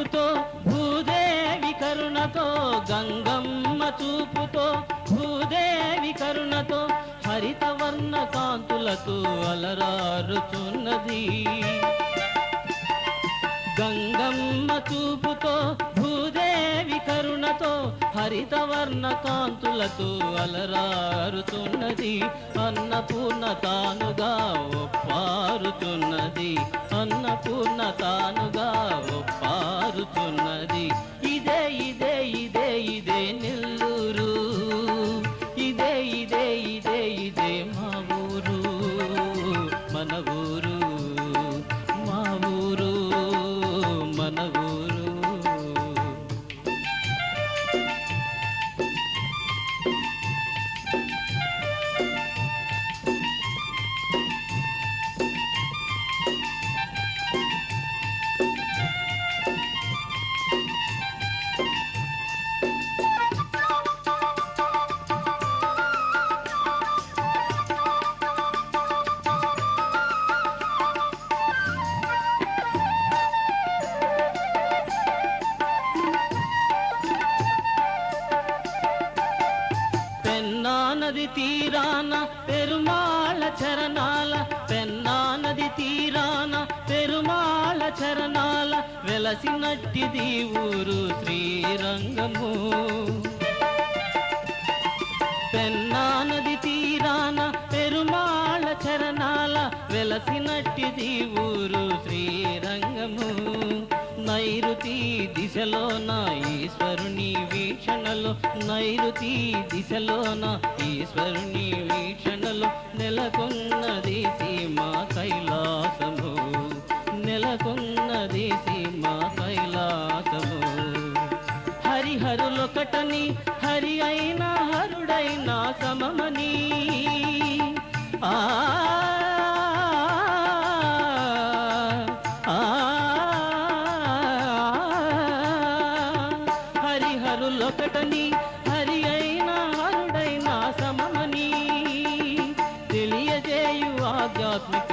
చూపుతో భూదేవి కరుణతో గంగమ్మ చూపుతో భూదేవి కరుణతో హరితవర్ణ కాంతులతో అలరారుచున్నది గంగమ్మ చూపుతో భూదేవి కరుణతో హరితవర్ణ కాంతులతో అలరారుతున్నది. అన్నపూర్ణ తానుగా ఒప్పారుతున్నది. అన్నపూర్ణ తానుగా ఒప్పారుతున్నది ఇదే ఇదే ఇదే ఇదే నిల్ చరణాల పెన్నా నది తీరాన పెరుమాళ చరణాల వెలసినట్టిది ఊరు శ్రీరంగము. పెన్నా నది తీరాన పెరుమాళ చరణాల వెలసినట్టిది ఊరు శ్రీరంగము. నైరుతి దిశలోన ఈశ్వరుని వీక్షణలో నైరుతి దిశలోన ఈశ్వరుని వీక్షణలో నెలకొన్నది సీమా కైలాసము. నెలకొన్నది సీమా కైలాసము. హరిహరులొకటని హరి అయినా హరుడైనా సమమని. ఆ ఆ, అతని హరి అయిన హరుడైనా సమమని తెలియజేయు ఆధ్యాత్మిక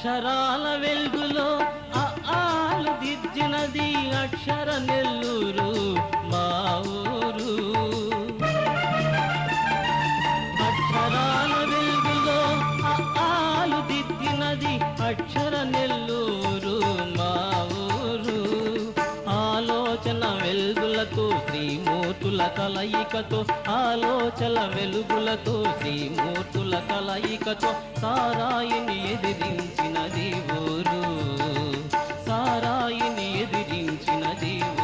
అక్షరాల వెలుగులో ఆలు దిద్దినది అక్షర నెల్లూరు మా ఊరు. అక్షరాల వెలుగులో ఆలు దిద్దినది అక్షర కలయికతో ఆలోచల వెలుగులతో శ్రీమూర్తుల కలయికతో సారాయిని ఎదిరించినది ఊరు. సారాయిని ఎదిరించినది